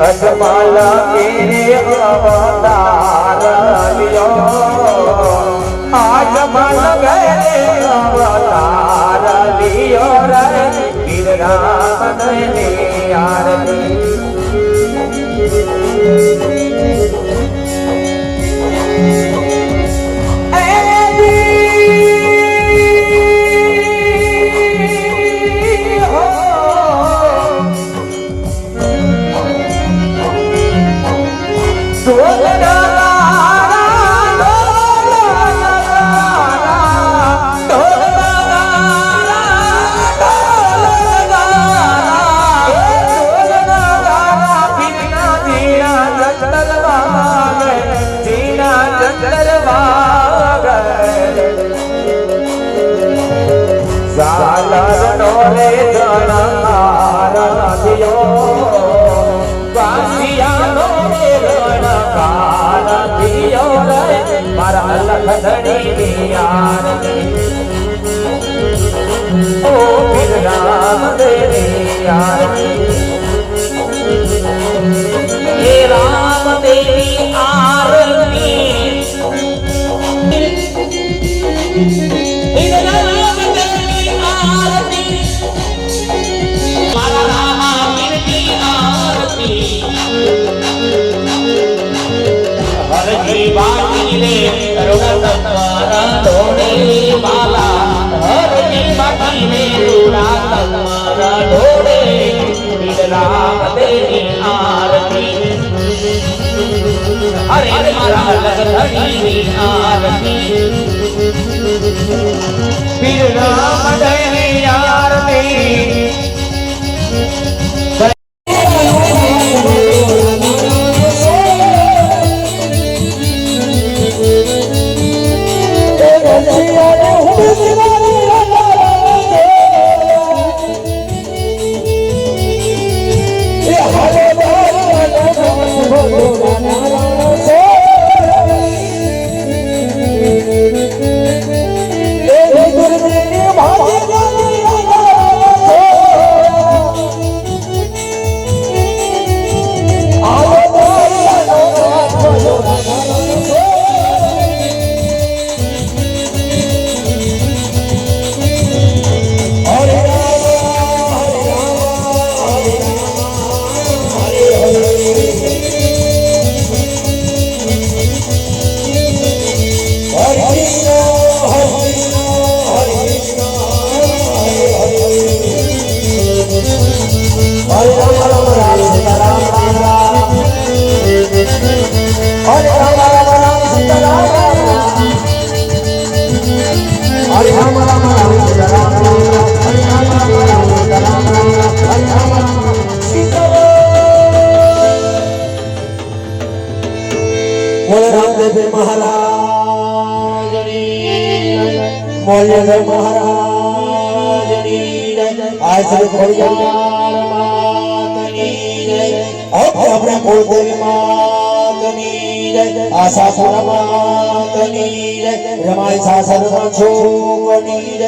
અજમાલ કેરે અવતાર લિયો આજમલ ગરે અવતાર ને આરતી સાલરનો રે ગણકાર દિયો વાસિયાનો રે ગણકાર દિયો રે મારા લખધણી દિયાર ઓ બિરરામ આરતી હરજી બાટી રે કરુણ તમારા ઢોળે માલા હરજી બાટી રે તમારા ઢોળે હે આરતી. અરે મારા લગધણીની આરતી. પીર રામ દેવી આરતી બોલે રામદેવ મહારાજની મોલ્યદેવ મહારાજની જય આપણે કુળદેવી માતની જય જય રમાઈ સાસરમાં છોકની